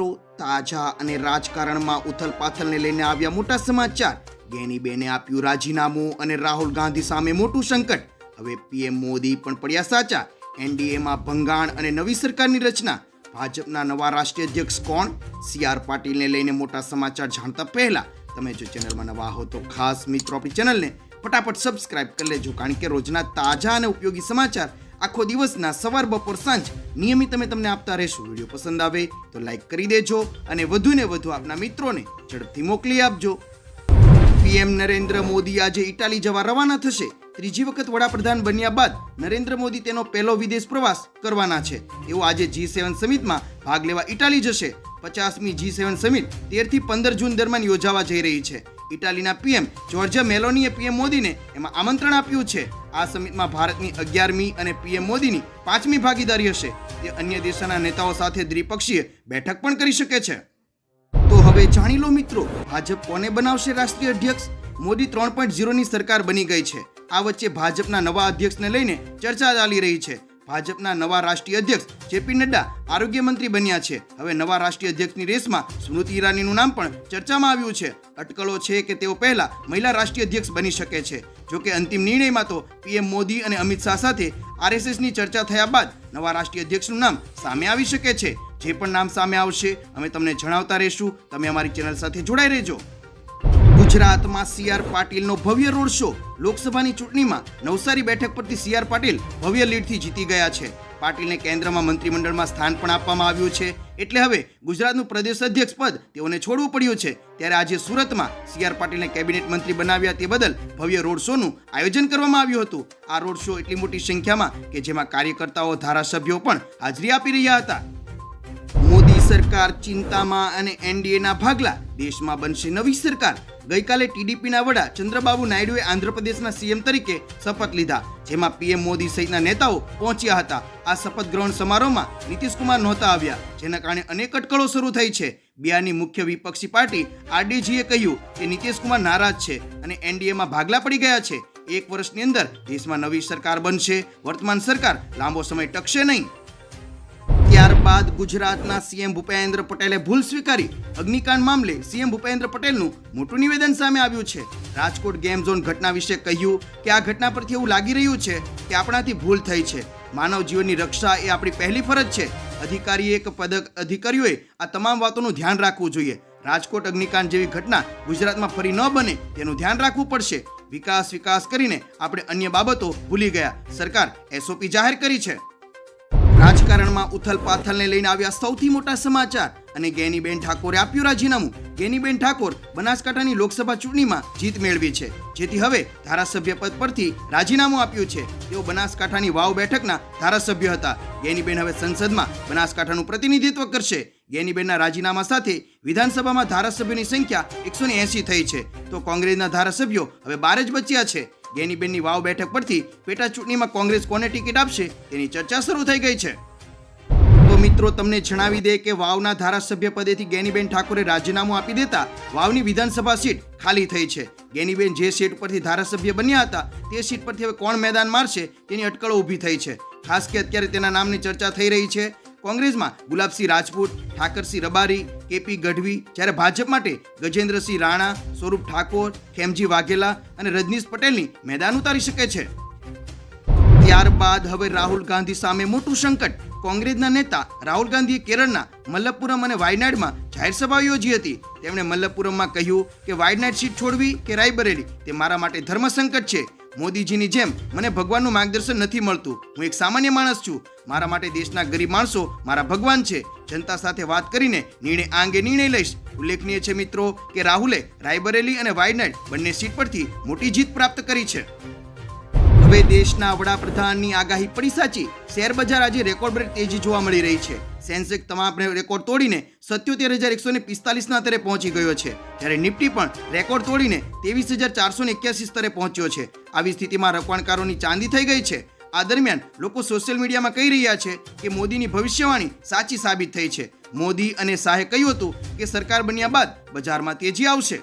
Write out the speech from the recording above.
મિત્રો તાજા અને રાજકારણમાં ઉથલપાથલને લઈને આવ્યા મોટા સમાચાર. ગેનીબેને આપ્યું રાજીનામું અને રાહુલ ગાંધી સામે મોટું સંકટ. હવે પીએમ મોદી પણ પડ્યા સાચા. એનડીએમાં ભંગાણ અને નવી સરકારની રચના. ભાજપના નવા રાષ્ટ્રીય અધ્યક્ષ કોણ? સી આર પાટીલને લઈને મોટા સમાચાર જાણતા પહેલા તમે જો ચેનલમાં નવા હો તો ખાસ મિત્રો આપણી ચેનલને ફટાફટ સબસ્ક્રાઇબ કરી લેજો, કારણ કે રોજના તાજા અને ઉપયોગી સમાચાર આખો દિવસના સવાર બપોર સાંજ નિયમિત અમે તમને આપતા રહેશું. વીડિયો પસંદ આવે તો લાઈક કરી દેજો અને વધુને વધુ આપના મિત્રોને ઝડપથી મોકલી આપજો. પીએમ નરેન્દ્ર મોદી આજે ઇટાલી જવા રવાના થશે. ત્રીજી વખત વડાપ્રધાન બન્યા બાદ નરેન્દ્ર મોદી તેનો પહેલો વિદેશ પ્રવાસ કરવાના છે. તેઓ આજે જી સેવન સમિટમાં ભાગ લેવા ઇટાલી જશે. પચાસમી જી સેવન સમિટ તેરથી પંદર જૂન દરમિયાન યોજાવા જઈ રહી છે. ઇટાલીના પીએમ જોર્જિયા મેલોનીએ પીએમ મોદીને એમાં આમંત્રણ આપ્યું છે. આ સમિટમાં ભારતની અગિયારમી અને પીએમ મોદીની પાંચમી ભાગીદારી હશે. તે અન્ય દેશોના નેતાઓ સાથે દ્વિપક્ષીય બેઠક પણ કરી શકે છે. તો હવે જાણી લો મિત્રો, ભાજપ કોને બનાવશે રાષ્ટ્રીય અધ્યક્ષ? મોદી ત્રણ પોઈન્ટ ઝીરોની સરકાર બની ગઈ છે. આ વચ્ચે ભાજપના નવા અધ્યક્ષને લઈને ચર્ચા ચાલી રહી છે. ભાજપના નવા રાષ્ટ્રીય અધ્યક્ષ જેપી નડ્ડા આરોગ્ય મંત્રી બન્યા છે. હવે નવા રાષ્ટ્રીય અધ્યક્ષની રેસમાં સ્મૃતિ ઈરાનીનું નામ પણ ચર્ચામાં આવ્યું છે. અટકળો છે કે તેઓ પહેલા મહિલા રાષ્ટ્રીય અધ્યક્ષ બની શકે છે. જો કે અંતિમ નિર્ણયમાં તો પીએમ મોદી અને અમિત શાહ સાથે આરએસએસની ચર્ચા થયા બાદ નવા રાષ્ટ્રીય અધ્યક્ષનું નામ સામે આવી શકે છે. જે પણ નામ સામે આવશે અમે તમને જણાવતા રહીશું. તમે અમારી ચેનલ સાથે જોડાઈ રહેજો. ગુજરાતમાં સી આર પાટીલનો ભવ્ય રોડ શો લોકસભાની ચૂંટણીમાં નવસારી બેઠક પરથી સી આર પાટીલ ભવ્ય લીડથી જીતી ગયા છે. પાટીલને કેન્દ્રમાં મંત્રીમંડળમાં સ્થાન પણ આપવામાં આવ્યું છે. એટલે હવે ગુજરાતનું પ્રદેશ અધ્યક્ષ પદ તેઓને છોડવું પડ્યું છે. ત્યારે આજે સુરતમાં સી આર પાટીલને કેબિનેટ મંત્રી બનાવ્યા તે બદલ ભવ્ય રોડ શોનું આયોજન કરવામાં આવ્યું હતું. આ રોડ શો એટલી મોટી સંખ્યામાં કે જેમાં કાર્યકર્તાઓ, ધારાસભ્યો પણ હાજરી આપી રહ્યા હતા. મોદી સરકાર ચિંતામાં અને એનડીએના ભાગલા દેશમાં બનશે નવી સરકાર. ગઈકાલે ટીડીપીના વડા ચંદ્રબાબુ નાયડુએ આંધ્રપ્રદેશના સીએમ તરીકે શપથ લીધા, જેમાં પીએમ મોદી સહિતના નેતાઓ પહોંચ્યા હતા. આ શપથ ગ્રહણ સમારોહમાં નીતિશકુમાર નહોતા આવ્યા, જેના કારણે અનેક અટકળો શરૂ થઈ છે. બિહારની મુખ્ય વિપક્ષી પાર્ટી આરડીજીએ કહ્યું કે નીતિશકુમાર નારાજ છે અને એનડીએમાં ભાગલા પડી ગયા છે. એક વર્ષની અંદર દેશમાં નવી સરકાર બનશે. વર્તમાન સરકાર લાંબો સમય ટકશે નહીં. ત્યારબાદ ગુજરાતના સીએમ ભૂપેન્દ્ર પટેલે ભૂલ સ્વીકારી. અગ્નિકાંડ મામલે સીએમ ભૂપેન્દ્ર પટેલનું મોટું નિવેદન સામે આવ્યું છે. રાજકોટ ગેમ ઝોન ઘટના વિશે કહ્યું કે આ ઘટના પરથી એવું લાગી રહ્યું છે કે આપણાથી ભૂલ થઈ છે. માનવ જીવનની રક્ષા એ આપણી પહેલી ફરજ છે. અધિકારીએ એક પદક અધિકારીઓએ આ તમામ વાતોનું ધ્યાન રાખવું જોઈએ. રાજકોટ અગ્નિકાંડ જેવી ઘટના ગુજરાતમાં ફરી ન બને તેનું ધ્યાન રાખવું પડશે. વિકાસ વિકાસ કરીને આપણે અન્ય બાબતો ભૂલી ગયા. સરકાર એસઓપી જાહેર કરી છે. રાજકારણમાં ઉથલપાથલને લઈને આવ્યા સૌથી મોટા સમાચાર. અને ગેનીબેન ઠાકોરે આપ્યું રાજીનામું. ગેનીબેન ઠાકોર બનાસકાંઠાની લોકસભા ચૂંટણીમાં જીત મેળવી છે. જેથી હવે ધારાસભ્ય પદ પરથી રાજીનામું આપ્યું છે. તેઓ બનાસકાંઠાની વાવ બેઠકના ધારાસભ્ય હતા. ગેનીબેન હવે સંસદમાં બનાસકાંઠાનું પ્રતિનિધિત્વ કરશે. ગેનીબેનના રાજીનામા સાથે વિધાનસભામાં ધારાસભ્યોની સંખ્યા એકસો થઈ છે. તો કોંગ્રેસના ધારાસભ્યો હવે બાર જ બચ્યા છે. ગેનીબેનની વાવ બેઠક પરથી પેટા ચૂંટણીમાં કોંગ્રેસ કોને ટિકિટ આપશે તેની ચર્ચા શરૂ થઈ ગઈ છે. તો મિત્રો, તમને જણાવી દે કે વાવના ધારાસભ્ય પદેથી ગેનીબેન ઠાકોરે રાજીનામું આપી દેતા વાવની વિધાનસભા સીટ ખાલી થઈ છે. ગેનીબેન જે સીટ પરથી ધારાસભ્ય બન્યા હતા, તે સીટ પરથી હવે કોણ મેદાન મારશે તેની અટકળો ઊભી થઈ છે. ખાસ કે અત્યારે તેના નામની ચર્ચા થઈ રહી છે. કોંગ્રેસમાં ગુલાબસિંહ રાજપૂત, ઠાકરસિંહ રબારી, કેપી ગઢવી, જ્યારે ભાજપ માટે ગજેન્દ્રસિંહ રાણા, સ્વરૂપ ઠાકોર, ખેમજી વાઘેલા અને રજનીશ પટેલની મેદાન ઉતારી શકે છે. ત્યારબાદ હવે રાહુલ ગાંધી સામે મોટું સંકટ. કોંગ્રેસના નેતા રાહુલ ગાંધીએ કેરળના મલ્લપુરમ અને વાયનાડમાં જાહેર સભા યોજી હતી. તેમણે મલ્લપુરમમાં કહ્યું કે વાયનાડ સીટ છોડવી કે રાયબરેલી તે મારા માટે ધર્મ સંકટ છે. મોદીજીની જેમ મને ભગવાનનું માર્ગદર્શન નથી મળતું. હું એક સામાન્ય માણસ છું. મારા માટે દેશના ગરીબ માણસો મારા ભગવાન છે. જનતા સાથે વાત કરીને નિર્ણય આ અંગે નિર્ણય લઈશ. ઉલ્લેખનીય છે મિત્રો કે રાહુલે રાયબરેલી અને વાયનાડ બંને સીટ પરથી મોટી જીત પ્રાપ્ત કરી છે. હવે દેશના વડાપ્રધાનની આગાહી પડી સાચી. શેર બજાર આજે રેકોર્ડ બ્રેક તેજી જોવા મળી રહી છે. સેન્સેક્સ તમામ રેકોર્ડ તોડીને સત્યોતેર હજાર એકસો ને પિસ્તાલીસના સ્તરે પહોંચી ગયો છે. જ્યારે નિફ્ટી પણ રેકોર્ડ તોડીને ત્રેવીસ હજાર ચારસો ને એક્યાસી સ્તરે પહોંચ્યો છે. આવી સ્થિતિમાં રોકાણકારોની ચાંદી થઈ ગઈ છે. આ દરમિયાન લોકો સોશિયલ મીડિયામાં કહી રહ્યા છે કે મોદીની ભવિષ્યવાણી સાચી સાબિત થઈ છે. મોદી અને શાહે કહ્યું હતું કે સરકાર બન્યા બાદ બજારમાં તેજી આવશે.